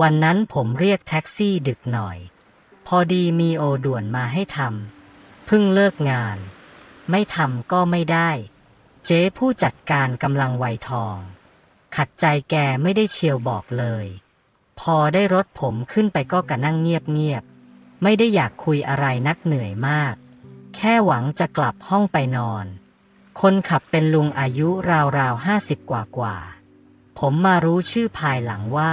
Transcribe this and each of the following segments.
วันนั้นผมเรียกแท็กซี่ดึกหน่อย พอดีมีโอด่วนมาให้ทำเพิ่งเลิกงาน ไม่ทำก็ไม่ได้ เจ๊ผู้จัดการกำลังไวยทอง ขัดใจแกไม่ได้เชียวบอกเลย พอได้รถผมขึ้นไปก็กะนั่งเงียบๆไม่ได้อยากคุยอะไรนักเหนื่อยมาก แค่หวังจะกลับห้องไปนอน คนขับเป็นลุงอายุราวๆห้าสิบกว่ากว่าๆผมมารู้ชื่อภายหลังว่า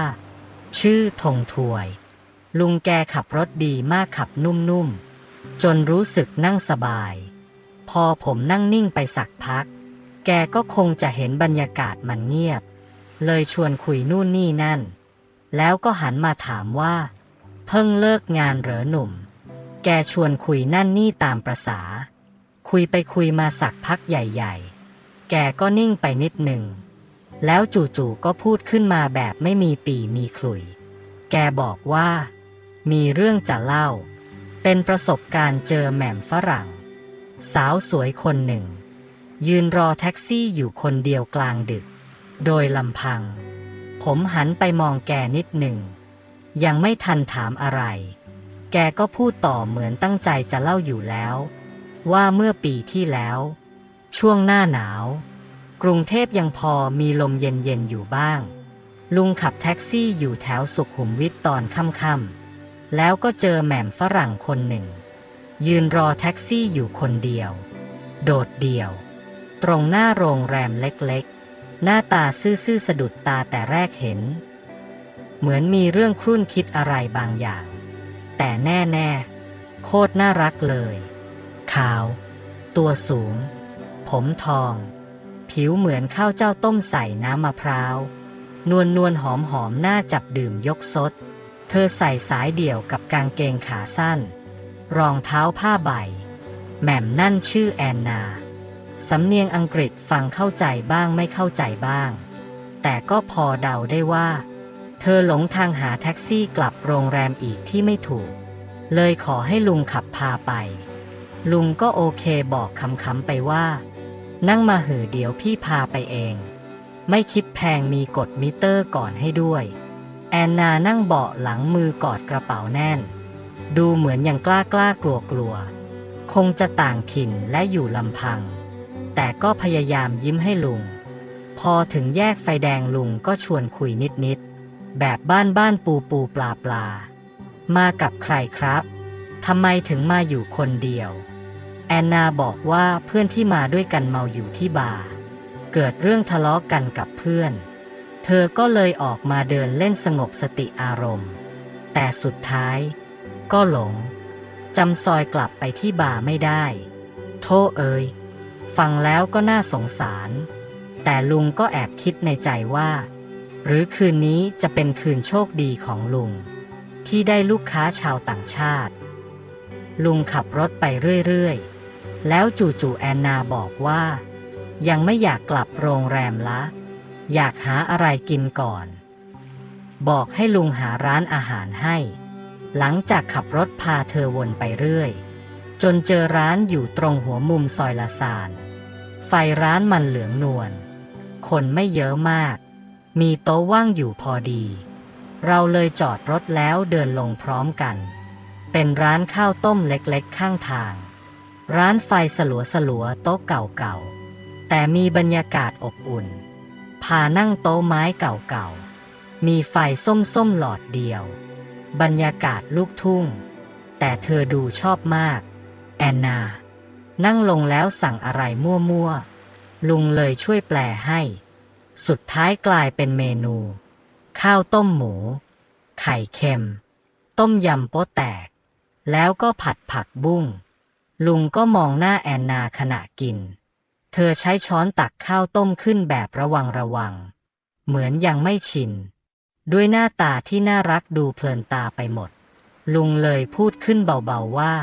ชื่อธงถวย ลุงแกขับรถดีมากขับนุ่มๆ จนรู้สึกนั่งสบาย พอผมนั่งนิ่งไปสักพัก แกก็คงจะเห็นบรรยากาศมันเงียบ เลยชวนคุยนู่นนี่นั่น แล้วก็หันมาถามว่า เพิ่งเลิกงานเหรอหนุ่ม แกชวนคุยนั่นนี่ตามประษา คุยไปคุยมาสักพักใหญ่ ๆ แกก็นิ่งไปนิดหนึ่ง แล้วจู่ๆก็พูดขึ้นมาแบบไม่มีปีมีขลุย แกบอกว่า มีเรื่องจะเล่า เป็นประสบการณ์เจอแหม่มฝรั่ง สาวสวยคนหนึ่ง ยืนรอแท็กซี่อยู่คนเดียวกลางดึก โดยลำพัง ผมหันไปมองแกนิดหนึ่ง ยังไม่ทันถามอะไร แกก็พูดต่อเหมือนตั้งใจจะเล่าอยู่แล้ว ว่าเมื่อปีที่แล้ว ช่วงหน้าหนาว กรุงเทพยังพอมีลมเย็นๆอยู่บ้าง ลุงขับแท็กซี่อยู่แถวสุขุมวิทตอนค่ำๆแล้วก็เจอแหม่มฝรั่งคนหนึ่ง ยืนรอแท็กซี่อยู่คนเดียว โดดเดี่ยว ตรงหน้าโรงแรมเล็กๆ หน้าตาซื่อๆสะดุดตาแต่แรกเห็น เหมือนมีเรื่องครุ่นคิดอะไรบางอย่าง แต่แน่ๆ โคตรน่ารักเลย ขาว ตัวสูง ผมทอง ผิวเหมือนข้าวเจ้าต้มใส่น้ำมะพร้าว นวลนวลหอมหอมหน่าจับดื่มยกซด เธอใส่สายเดี่ยวกับกางเกงขาสั้น รองเท้าผ้าใบ แหม่มนั่นชื่อแอนนา สำเนียงอังกฤษฟังเข้าใจบ้างไม่เข้าใจบ้าง แต่ก็พอเดาได้ว่า เธอหลงทางหาแท็กซี่กลับโรงแรมอีกที่ไม่ถูก เลยขอให้ลุงขับพาไป ลุงก็โอเคบอกคำๆไปว่า นั่งมาเหอเดี๋ยวพี่พาไปเอง ไม่คิดแพงมีกดมิเตอร์ก่อนให้ด้วย แอนนานั่งเบาะหลังมือกอดกระเป๋าแน่น ดูเหมือนยังกล้ากล้ากลัวกลัว คงจะต่างถิ่นและอยู่ลำพัง แต่ก็พยายามยิ้มให้ลุง พอถึงแยกไฟแดงลุงก็ชวนคุยนิดๆแบบบ้านบ้านปูปูปลาปลา มากับใครครับ ทำไมถึงมาอยู่คนเดียว แอนนาบอกว่าเพื่อนที่มาด้วยกันเมาอยู่ที่บาร์เกิดเรื่องทะเลาะกันกับเพื่อน เธอก็เลยออกมาเดินเล่นสงบสติอารมณ์ แต่สุดท้ายก็หลงจำซอยกลับไปที่บาร์ไม่ได้ โทษเอ่ยฟังแล้วก็น่าสงสาร แต่ลุงก็แอบคิดในใจว่า หรือคืนนี้จะเป็นคืนโชคดีของลุง ที่ได้ลูกค้าชาวต่างชาติ ลุงขับรถไปเรื่อยๆ แล้วจู่ๆแอนนาบอกว่า ยังไม่อยากกลับโรงแรมละ อยากหาอะไรกินก่อน บอกให้ลุงหาร้านอาหารให้ หลังจากขับรถพาเธอวนไปเรื่อย จนเจอร้านอยู่ตรงหัวมุมซอยละซาน ไฟร้านมันเหลืองนวล คนไม่เยอะมาก มีโต๊ะว่างอยู่พอดี เราเลยจอดรถแล้วเดินลงพร้อมกัน เป็นร้านข้าวต้มเล็กๆข้างทาง ร้านไฟสลัวสลัวโต๊ะเก่าๆ แต่มีบรรยากาศอบอุ่น พานั่งโต๊ะไม้เก่าๆ มีไฟส้มๆหลอดเดียว บรรยากาศลูกทุ่ง แต่เธอดูชอบมาก แอนนา นั่งลงแล้วสั่งอะไรมั่วๆ ลุงเลยช่วยแปลให้ สุดท้ายกลายเป็นเมนู ข้าวต้มหมู ไข่เค็ม ต้มยำโป๊แตก แล้วก็ผัดผักบุ้ง ลุงก็มองหน้าแอนนาขณะกิน เธอใช้ช้อนตักข้าวต้มขึ้นแบบระวังระวัง เหมือนยังไม่ชิน ด้วยหน้าตาที่น่ารักดูเพลินตาไปหมด ลุงเลยพูดขึ้นเบาๆว่า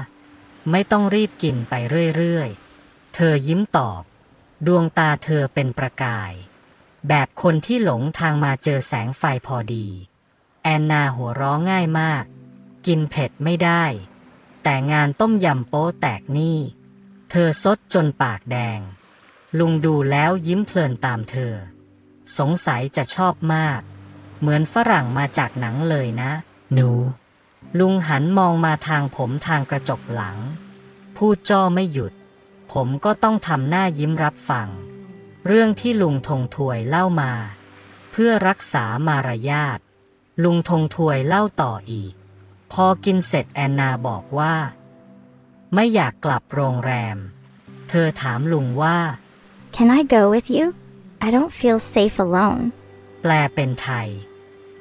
ไม่ต้องรีบกินไปเรื่อยๆ เธอยิ้มตอบ ดวงตาเธอเป็นประกาย แบบคนที่หลงทางมาเจอแสงไฟพอดี แอนนาหัวเร้อง่ายมาก กินเผ็ดไม่ได้ แต่งานต้มยำโป๊แตกนี่ เธอซดจนปากแดง ลุงดูแล้วยิ้มเพลินตามเธอ สงสัยจะชอบมาก เหมือนฝรั่งมาจากหนังเลยนะ หนู ลุงหันมองมาทางผมทางกระจกหลัง พูดจ้อไม่หยุด ผมก็ต้องทำหน้ายิ้มรับฟัง เรื่องที่ลุงทงถวยเล่ามา เพื่อรักษามารยาทลุงทงถวยเล่าต่ออีก พอกินเสร็จแอนนาบอกว่า ไม่อยากกลับโรงแรม เธอถามลุงว่า Can I go with you? I don't feel safe alone. แปลเป็นไทย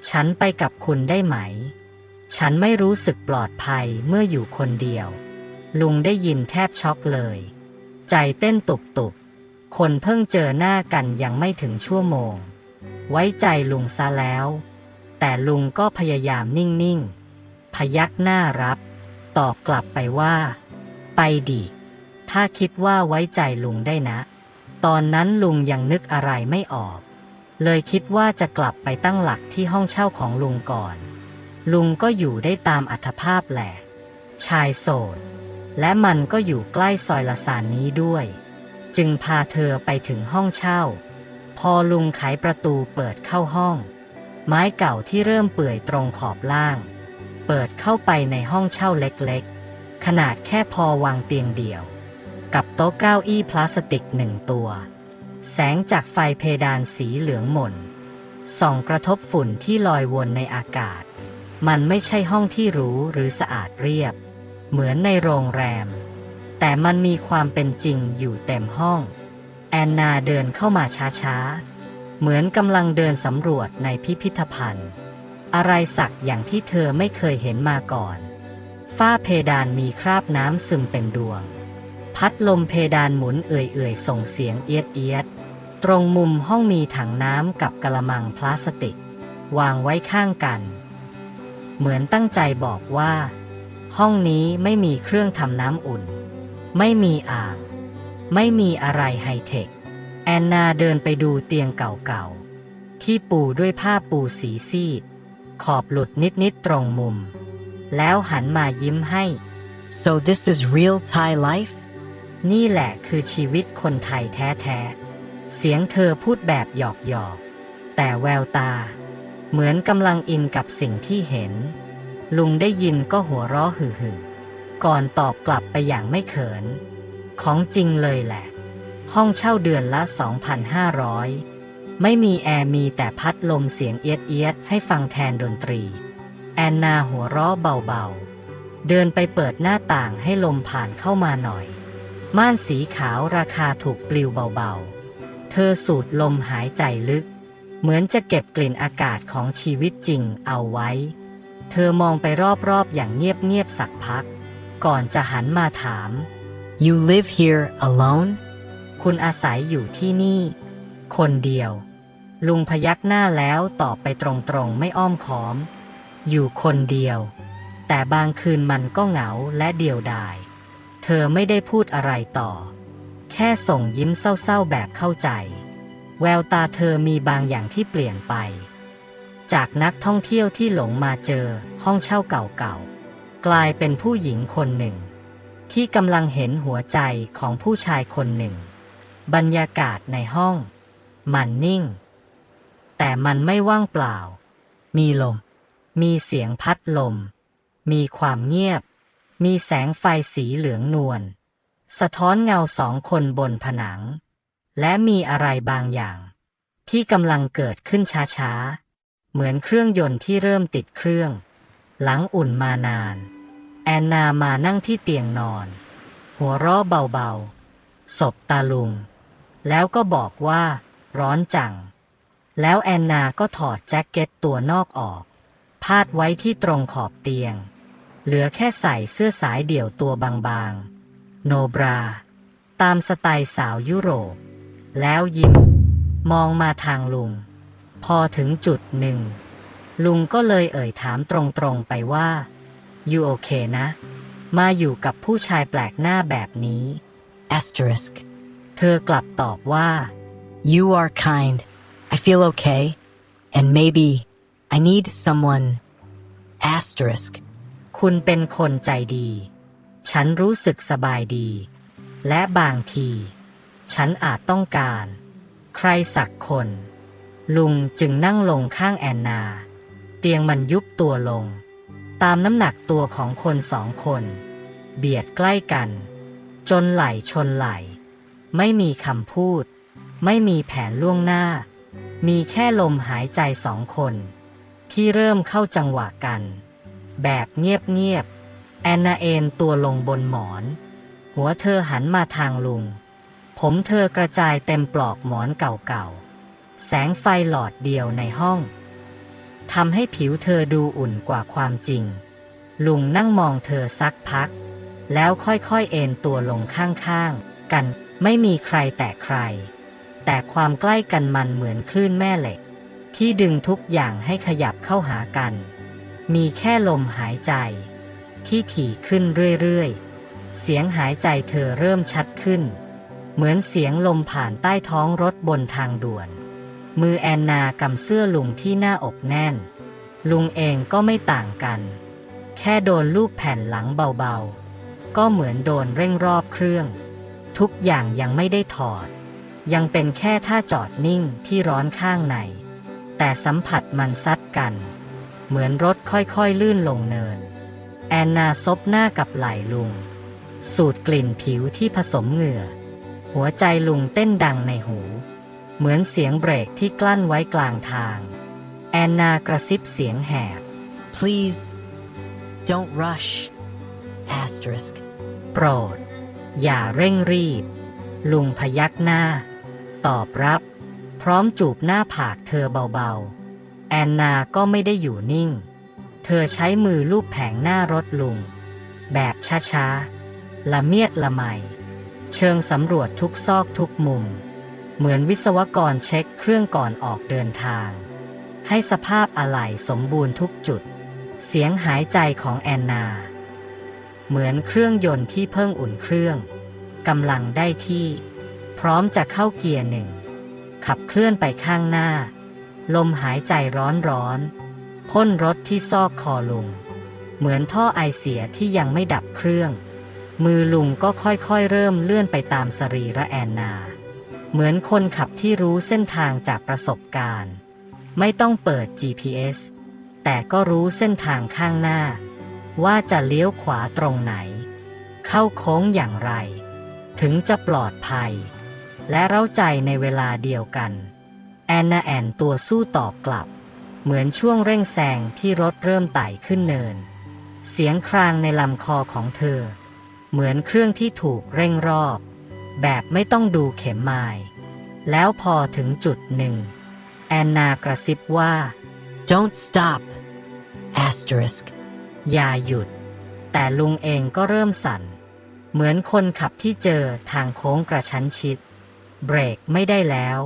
ฉันไปกับคุณได้ไหม ฉันไม่รู้สึกปลอดภัยเมื่ออยู่คนเดียว ลุงได้ยินแทบช็อกเลย ใจเต้นตุบตุบๆคนเพิ่งเจอหน้ากันยังไม่ถึงชั่วโมง ไว้ใจลุงซะแล้ว แต่ลุงก็พยายามนิ่ง ๆ พยักหน้ารับ ตอบกลับไปว่า ไปดิถ้าคิดว่าไว้ใจลุงได้นะ ตอนนั้นลุงยังนึกอะไรไม่ออก เลยคิดว่าจะกลับไปตั้งหลักที่ห้องเช่าของลุงก่อน ลุงก็อยู่ได้ตามอัธภาพแหละ ชายโสด และมันก็อยู่ใกล้ซอยละสานนี้ด้วย จึงพาเธอไปถึงห้องเช่า พอลุงไขประตูเปิดเข้าห้อง ไม้เก่าที่เริ่มเปื่อยตรงขอบล่าง เปิดเข้าไปในห้องเช่าเล็กๆ ขนาดแค่พอวางเตียงเดี่ยว กับโต๊ะเก้าอี้พลาสติกหนึ่งตัว แสงจากไฟเพดานสีเหลืองหม่น ส่องกระทบฝุ่นที่ลอยวนในอากาศ มันไม่ใช่ห้องที่หรูหรือสะอาดเรียบ เหมือนในโรงแรม แต่มันมีความเป็นจริงอยู่เต็มห้อง แอนนาเดินเข้ามาช้าๆ เหมือนกำลังเดินสำรวจในพิพิธภัณฑ์ อะไรสักอย่างที่เธอไม่เคยเห็นมาก่อน ฝ้าเพดานมีคราบน้ำซึมเป็นดวง พัดลมเพดานหมุนเอื่อยๆ ส่งเสียงเอียดเอียดๆตรงมุมห้องมีถังน้ำกับกระมังพลาสติก วางไว้ข้างกัน เหมือนตั้งใจบอกว่า ห้องนี้ไม่มีเครื่องทำน้ำอุ่น ไม่มีอ่าง ไม่มีอะไรไฮเทค แอนนาเดินไปดูเตียงเก่าๆที่ปูด้วยผ้าปูสีซีด ขอบหลุดนิดๆตรงมุม แล้วหันมายิ้มให้ So this is real Thai life? นี่แหละคือชีวิตคนไทยแท้ๆ เสียงเธอพูดแบบหยอกๆแต่แววตา เหมือนกำลังอินกับสิ่งที่เห็น ลุงได้ยินก็หัวเราะหึ่ๆก่อนตอบกลับไปอย่างไม่เขิน ของจริงเลยแหละ ห้องเช่าเดือนละ 2,500 ไม่มีแอร์มีแต่พัดลมเสียงเอียดเอียดๆให้ฟังแทนดนตรี แอนนาหัวเราะเบาๆ เดินไปเปิดหน้าต่างให้ลมผ่านเข้ามาหน่อย ม่านสีขาวราคาถูกปลิวเบาๆ เธอสูดลมหายใจลึก เหมือนจะเก็บกลิ่นอากาศของชีวิตจริงเอาไว้ เธอมองไปรอบๆอย่างเงียบๆสักพัก ก่อนจะหันมาถาม You live here alone? คุณอาศัยอยู่ที่นี่ คนเดียว ลุงพยักหน้าแล้วตอบไปตรงๆไม่อ้อมค้อม อยู่คนเดียว แต่บางคืนมันก็เหงาและเดียวดาย เธอไม่ได้พูดอะไรต่อ แค่ส่งยิ้มเศร้าๆแบบเข้าใจ แววตาเธอมีบางอย่างที่เปลี่ยนไป จากนักท่องเที่ยวที่หลงมาเจอห้องเช่าเก่าๆ กลายเป็นผู้หญิงคนหนึ่ง ที่กำลังเห็นหัวใจของผู้ชายคนหนึ่ง บรรยากาศในห้อง มันนิ่ง แต่มันไม่ว่างเปล่า มีลม มีเสียงพัดลม มีความเงียบ มีแสงไฟสีเหลืองนวล สะท้อนเงาสองคนบนผนัง และมีอะไรบางอย่าง ที่กำลังเกิดขึ้นช้าๆ เหมือนเครื่องยนต์ที่เริ่มติดเครื่อง หลังอุ่นมานาน แอนนามานั่งที่เตียงนอน หัวเราะเบาๆ ศบตาลุง แล้วก็บอกว่า ร้อนจัง แล้วแอนนาก็ถอดแจ็คเก็ตตัวนอกออก พาดไว้ที่ตรงขอบเตียง เหลือแค่ใส่เสื้อสายเดี่ยวตัวบางๆ โนบรา ตามสไตล์สาวยุโรป แล้วยิ้ม มองมาทางลุง พอถึงจุดหนึ่ง ลุงก็เลยเอ่ยถามตรงๆไปว่าอยู่โอเคนะ มาอยู่กับผู้ชายแปลกหน้าแบบนี้ Asterisk. เธอกลับตอบว่า You are kind. I feel okay. And maybe I need someone. Asterisk. คุณเป็นคนใจดี ฉันรู้สึกสบายดี และบางที ฉันอาจต้องการ ใครสักคน ลุงจึงนั่งลงข้างแอนนา เตียงมันยุบตัวลง ตามน้ำหนักตัวของคนสองคน เบียดใกล้กัน จนไหลชนไหล ไม่มีคำพูด ไม่มีแผนล่วงหน้า มีแค่ลมหายใจสองคน ที่เริ่มเข้าจังหวะกัน แบบเงียบๆแอนนาเอนตัวลงบนหมอน หัวเธอหันมาทางลุง ผมเธอกระจายเต็มปลอกหมอนเก่าๆ แสงไฟหลอดเดียวในห้องทำให้ผิวเธอดูอุ่นกว่าความจริง ลุงนั่งมองเธอสักพัก แล้วค่อยๆเอนตัวลงข้างๆ กันไม่มีใครแตะใคร แต่ความใกล้กันมันเหมือนคลื่นแม่เหล็ก ที่ดึงทุกอย่างให้ขยับเข้าหากัน มีแค่ลมหายใจ ที่ถี่ขึ้นเรื่อยๆ เสียงหายใจเธอเริ่มชัดขึ้น เหมือนเสียงลมผ่านใต้ท้องรถบนทางด่วน มือแอนนากำเสื้อลุงที่หน้าอกแน่น ลุงเองก็ไม่ต่างกัน แค่โดนลูบแผ่นหลังเบาๆ ก็เหมือนโดนเร่งรอบเครื่อง ทุกอย่างยังไม่ได้ถอด ยังเป็นแค่ท่าจอดนิ่งที่ร้อนข้างใน แต่สัมผัสมันซัดกัน เหมือนรถค่อยๆลื่นลงเนิน แอนนาซบหน้ากับไหล่ลุง สูดกลิ่นผิวที่ผสมเหงื่อ หัวใจลุงเต้นดังในหู เหมือนเสียงเบรกที่กลั้นไว้กลางทาง แอนนากระซิบเสียงแหบ Please don't rush. Asterisk. โปรด อย่าเร่งรีบ ลุงพยักหน้า ตอบรับ พร้อมจูบหน้าผากเธอเบาๆ แอนนาก็ไม่ได้อยู่นิ่ง เธอใช้มือลูบแผงหน้ารถลุง แบบช้าๆ ละเมียดละไม เชิงสำรวจทุกซอกทุกมุม เหมือนวิศวกรเช็คเครื่องก่อนออกเดินทาง ให้สภาพอะไหล่สมบูรณ์ทุกจุด เสียงหายใจของแอนนา เหมือนเครื่องยนต์ที่เพิ่งอุ่นเครื่องกำลังได้ที่ พร้อมจะเข้าเกียร์หนึ่ง ขับเคลื่อนไปข้างหน้า ลมหายใจร้อนร้อนๆพ่นรถที่ซอกคอลุง เหมือนท่อไอเสียที่ยังไม่ดับเครื่อง มือลุงก็ค่อยๆ เริ่มเลื่อนไปตามสรีระแอนนา เหมือนคนขับที่รู้เส้นทางจากประสบการณ์ ไม่ต้องเปิด GPS แต่ก็รู้เส้นทางข้างหน้า ว่าจะเลี้ยวขวาตรงไหน เข้าโค้งอย่างไร ถึงจะปลอดภัย และเร้าใจในเวลาเดียวกัน แอนนาแอนตัวสู้ตอบกลับ เหมือนช่วงเร่งแซงที่รถเริ่มไต่ขึ้นเนิน เสียงครางในลำคอของเธอ เหมือนเครื่องที่ถูกเร่งรอบ แบบไม่ต้องดูเข็มไมล์แล้วพอถึงจุดหนึ่ง แอนนากระซิบว่า Don't stop. Asterisk. อย่าหยุด แต่ลุงเองก็เริ่มสั่น เหมือนคนขับที่เจอทางโค้งกระชั้นชิด เบรกไม่ได้แล้ว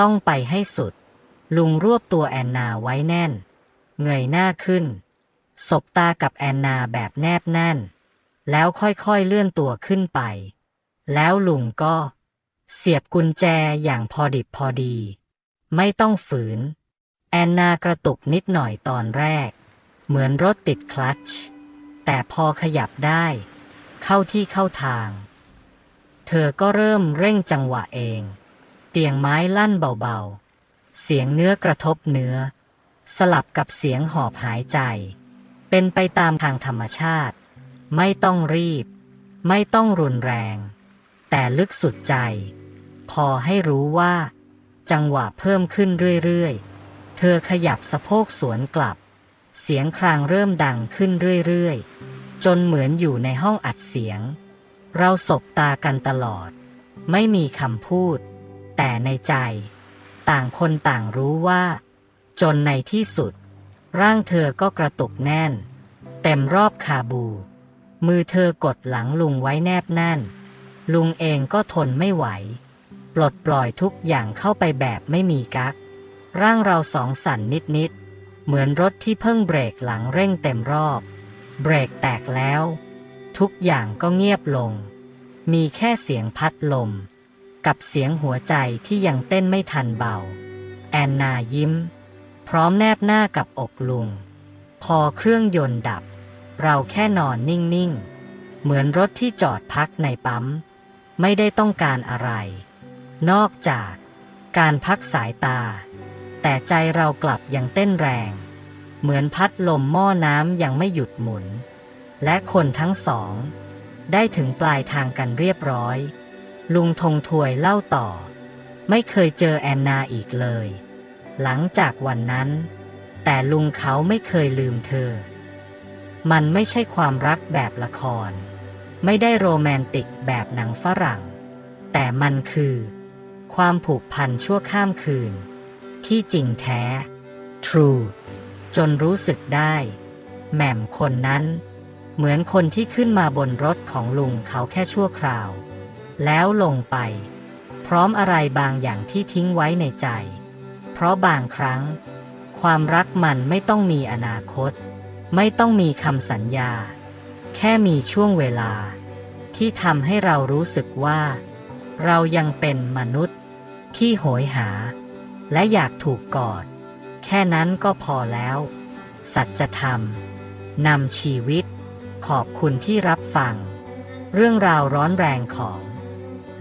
ต้องไปให้สุด ลุงรวบตัวแอนนาไว้แน่น เงยหน้าขึ้น สบตากับแอนนาแบบแนบแน่น แล้วค่อยๆเลื่อนตัวขึ้นไป แล้วลุงก็ เสียบกุญแจอย่างพอดิบพอดี ไม่ต้องฝืน แอนนากระตุกนิดหน่อยตอนแรก เหมือนรถติดคลัตช์แต่พอขยับได้ เข้าที่เข้าทาง เธอก็เริ่มเร่งจังหวะเอง เตียงไม้ลั่นเบาๆ เสียงเนื้อกระทบเนื้อ สลับกับเสียงหอบหายใจ เป็นไปตามทางธรรมชาติ ไม่ต้องรีบ ไม่ต้องรุนแรง แต่ลึกสุดใจ พอให้รู้ว่า จังหวะเพิ่มขึ้นเรื่อยๆ เธอขยับสะโพกสวนกลับ เสียงครางเริ่มดังขึ้นเรื่อยๆ จนเหมือนอยู่ในห้องอัดเสียง เราสบตากันตลอด ไม่มีคำพูด แต่ในใจ ต่างคนต่างรู้ว่า จนในที่สุด ร่างเธอก็กระตุกแน่น เต็มรอบคาบู มือเธอกดหลังลุงไว้แนบแน่น ลุงเองก็ทนไม่ไหว ปลดปล่อยทุกอย่างเข้าไปแบบไม่มีกัก ร่างเราสองสั่นนิดๆเหมือนรถที่เพิ่งเบรกหลังเร่งเต็มรอบ เบรกแตกแล้ว ทุกอย่างก็เงียบลง มีแค่เสียงพัดลม กับเสียงหัวใจที่ยังเต้นไม่ทันเบา แอนนายิ้ม พร้อมแนบหน้ากับอกลุง พอเครื่องยนต์ดับ เราแค่นอนนิ่ง ๆ เหมือนรถที่จอดพักในปั๊ม ไม่ได้ต้องการอะไร นอกจากการพักสายตา แต่ใจเรากลับยังเต้นแรง เหมือนพัดลมหม้อน้ำยังไม่หยุดหมุน และคนทั้งสอง ได้ถึงปลายทางกันเรียบร้อย ลุงธงถวยเล่าต่อ ไม่เคยเจอแอนนาอีกเลย หลังจากวันนั้น แต่ลุงเขาไม่เคยลืมเธอ มันไม่ใช่ความรักแบบละคร ไม่ได้โรแมนติกแบบหนังฝรั่ง แต่มันคือ ความผูกพันชั่วข้ามคืน ที่จริงแท้ true จนรู้สึกได้ แหม่มคนนั้น เหมือนคนที่ขึ้นมาบนรถของลุงเขาแค่ชั่วคราว แล้วลงไป พร้อมอะไรบางอย่างที่ทิ้งไว้ในใจ เพราะบางครั้ง ความรักมันไม่ต้องมีอนาคต ไม่ต้องมีคำสัญญา แค่มีช่วงเวลา ที่ทำให้เรารู้สึกว่า เรายังเป็นมนุษย์ที่โหยหา และอยากถูกกอด แค่นั้นก็พอแล้ว สัจธรรมนำชีวิต ขอบคุณที่รับฟัง เรื่องราวร้อนแรงของ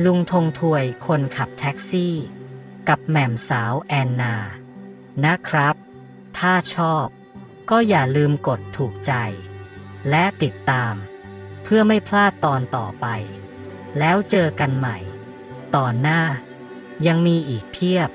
ลุงธงถวยคนขับแท็กซี่ กับแหม่มสาวแอนนา นะครับ ถ้าชอบ ก็อย่าลืมกดถูกใจ และติดตาม เพื่อไม่พลาดตอนต่อไป แล้วเจอกันใหม่ ตอนหน้า ยังมีอีกเพียบ